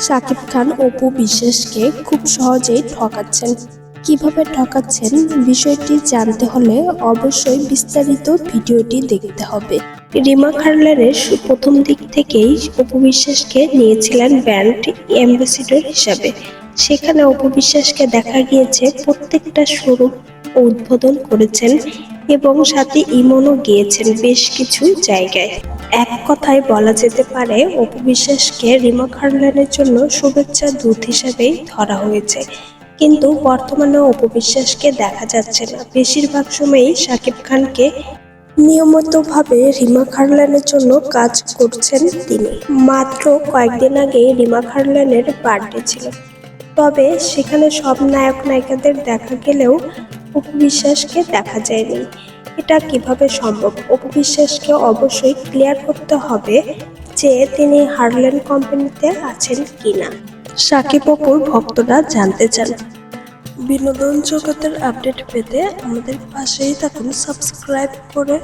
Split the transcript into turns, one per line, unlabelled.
শাকিব খান অপু বিশ্বাসকে খুব সহজেই ঠকাচ্ছেন। কীভাবে ঠকাচ্ছেন বিষয়টি জানতে হলে অবশ্যই বিস্তারিত ভিডিওটি দেখতে হবে। রিমা খারলারের প্রথম দিক থেকেই অপু বিশ্বাসকে নিয়েছিলেন ব্যান্ড অ্যাম্বাসিডর হিসাবে। সেখানে অপু বিশ্বাসকে দেখা গিয়েছে, প্রত্যেকটা শোরুম উদ্বোধন করেছেন এবং সাথে ইমনও গিয়েছেন বেশ কিছু জায়গায়। এক কথায় বলা যেতে পারে অপু বিশ্বাসকে রিমা খারলানের জন্য শুভেচ্ছা দূত হিসাবেই ধরা হয়েছে। কিন্তু বর্তমানে অপু বিশ্বাসকে দেখা যাচ্ছে না। বেশিরভাগ সময়ই শাকিব খানকে নিয়মিতভাবে রিমা খারলানের জন্য কাজ করছেন তিনি। মাত্র কয়েকদিন আগে রিমা খারলানের বার্থডে ছিল। তবে সেখানে সব নায়ক নায়িকাদের দেখা গেলেও অপু বিশ্বাসকে দেখা যায়নি। এটা কীভাবে সম্ভব? অপু বিশ্বাসকে অবশ্যই ক্লিয়ার করতে হবে যে তিনি হারল্যান্ড কোম্পানিতে আছেন কিনা। সাকিব অপুর ভক্তরা জানতে চান। বিনোদন জগতের আপডেট পেতে আমাদের পাশেই থাকুন সাবস্ক্রাইব করে